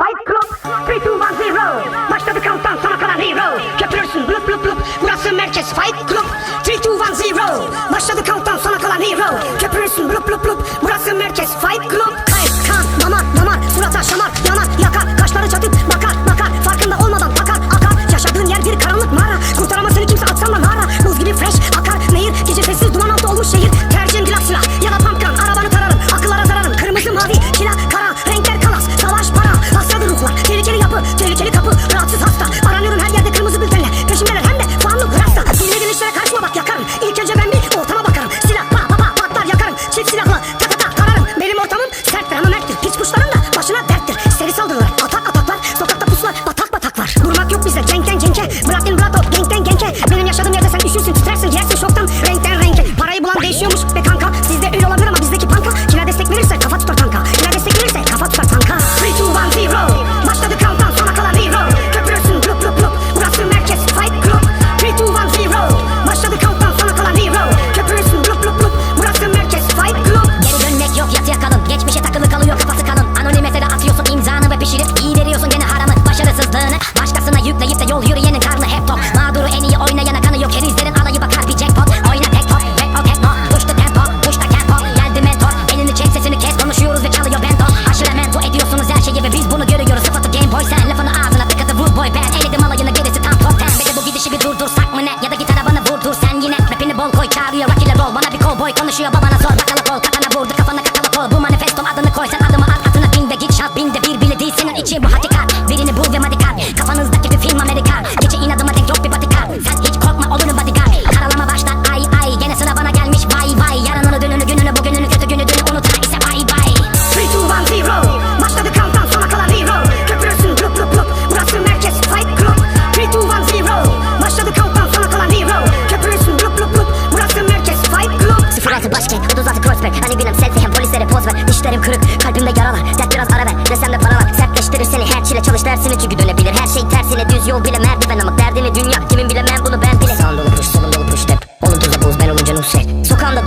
Fight Club, 3, 2, 1, Birini bul ve madikal Kafanızda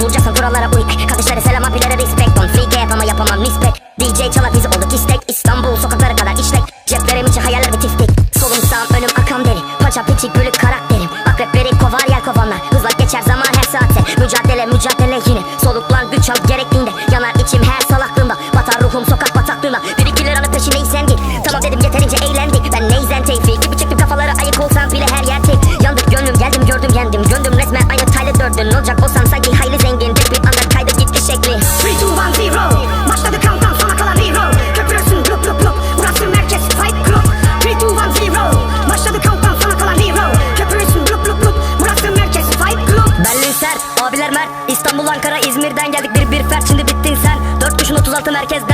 Vuracaksa kurallara uy Kalkışları selam abilere respect on Flike yapama yapamam nispet DJ çalak bizi olduk istek. İstanbul sokakları kadar işlek. Ceplerim içi hayaller ve tiftik. Solum sağım önüm arkam deli. Paça piçik bölük Ankara İzmir'den geldik bir bir fer şimdi bittin sen. 4 kuşun 36 merkezden